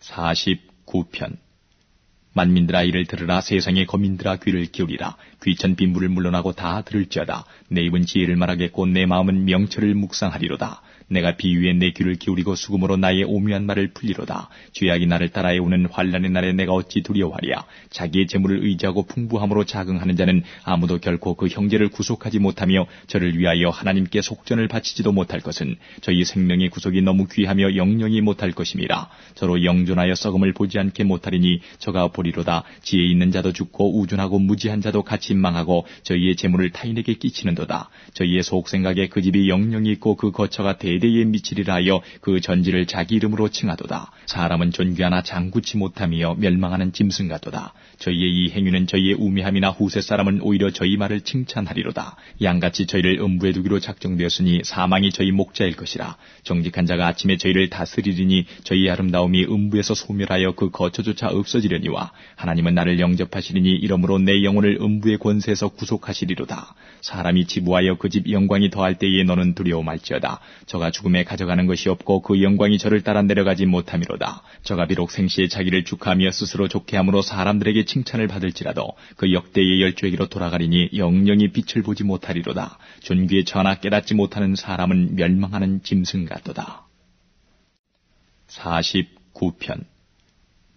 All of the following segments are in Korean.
49편. 만민들아 이를 들으라. 세상의 거민들아 귀를 기울이라. 귀천 빈물을 물러나고 다 들을지어다. 내 입은 지혜를 말하겠고 내 마음은 명철을 묵상하리로다 내가 비유에 내 귀를 기울이고 수금으로 나의 오묘한 말을 풀리로다. 죄악이 나를 따라해 오는 환란의 날에 내가 어찌 두려워하랴? 자기의 재물을 의지하고 풍부함으로 자긍하는 자는 아무도 결코 그 형제를 구속하지 못하며 저를 위하여 하나님께 속전을 바치지도 못할 것은 저희 생명의 구속이 너무 귀하며 영영이 못할 것임이라. 저로 영존하여 썩음을 보지 않게 못하리니 저가 보리로다. 지혜 있는 자도 죽고 우준하고 무지한 자도 같이 망하고 저희의 재물을 타인에게 끼치는도다. 저희의 속 생각에 그 집이 영영이 있고 그 거처가 대 대에 미치리라 하여 그 전지를 자기 이름으로 칭하도다. 사람은 존귀하나 장구치 못하며 멸망하는 짐승 같도다. 저희의 이 행위는 저희의 우매함이나 후세 사람은 오히려 저희 말을 칭찬하리로다. 양같이 저희를 음부에 두기로 작정되었으니 사망이 저희 목자일 것이라. 정직한 자가 아침에 저희를 다스리리니 저희의 아름다움이 음부에서 소멸하여 그 거처조차 없어지려니와 하나님은 나를 영접하시리니 이러므로 내 영혼을 음부의 권세에서 구속하시리로다. 사람이 지부하여 그 집 영광이 더할 때에 너는 두려워 말지어다. 저가 죽음에 가져가는 것이 없고 그 영광이 저를 따라 내려가지 못함이로다. 저가 비록 생시에 자기를 축하하며 스스로 좋게 함으로 사람들에게 칭찬을 받을지라도 그 역대의 열조에게로 돌아가리니 영영이 빛을 보지 못하리로다. 존귀의 전하 깨닫지 못하는 사람은 멸망하는 짐승 같도다. 49편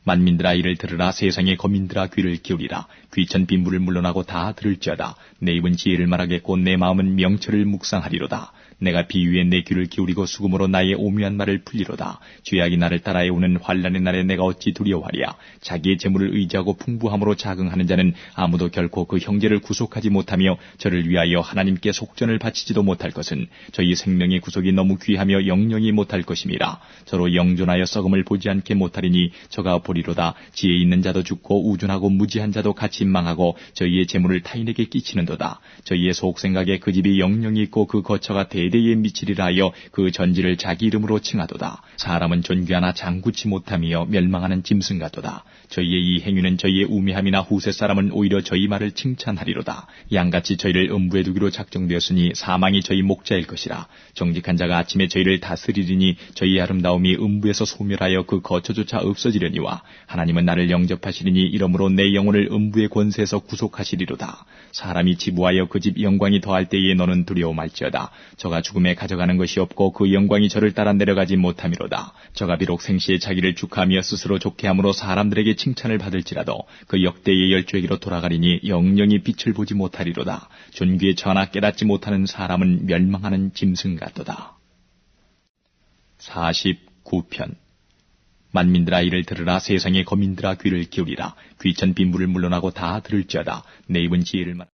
만민들아 이를 들으라 세상의 거민들아 귀를 기울이라. 귀천 빈물을 물러나고 다 들을지어다. 내 입은 지혜를 말하겠고 내 마음은 명철을 묵상하리로다. 내가 비유에 내 귀를 기울이고 수금으로 나의 오묘한 말을 풀리로다. 죄악이 나를 따라해 오는 환란의 날에 내가 어찌 두려워하랴. 자기의 재물을 의지하고 풍부함으로 자긍하는 자는 아무도 결코 그 형제를 구속하지 못하며 저를 위하여 하나님께 속전을 바치지도 못할 것은 저희 생명의 구속이 너무 귀하며 영영이 못할 것임이라. 저로 영존하여 썩음을 보지 않게 못하리니 저가 보리로다. 지혜 있는 자도 죽고 우준하고 무지한 자도 같이 망하고 저희의 재물을 타인에게 끼치는도다. 저희의 속 생각에 그 집이 영영이 있고 그 거처가 대대에 미치리라 하여 그 전지를 자기 이름으로 칭하도다. 사람은 존귀하나 장구치 못하며 멸망하는 짐승 같도다. 저희의 이 행위는 저희의 우매함이나 후세 사람은 오히려 저희 말을 칭찬하리로다. 양같이 저희를 음부에 두기로 작정되었으니 사망이 저희 목자일 것이라. 정직한 자가 아침에 저희를 다스리리니 저희의 아름다움이 음부에서 소멸하여 그 거처조차 없어지려니와 하나님은 나를 영접하시리니 이러므로 내 영혼을 음부의 권세에서 구속하시리로다. 사람이 지부하여 그 집 영광이 더할 때에 너는 두려워 말지어다. 저가 죽음에 가져가는 것이 없고 그 영광이 저를 따라 내려가지 못함이로다. 저가 비록 생시에 자기를 축하하며 스스로 좋게 함으로 사람들에게 칭찬을 받을지라도 그 역대의 열조에게로 돌아가리니 영영이 빛을 보지 못하리로다. 존귀의 전하 깨닫지 못하는 사람은 멸망하는 짐승 같도다. 49편 만민들아 이를 들으라. 세상의 거민들아 귀를 기울이라. 귀천 빈물을 물러나고 다 들을지어다. 내 입은 지혜를 말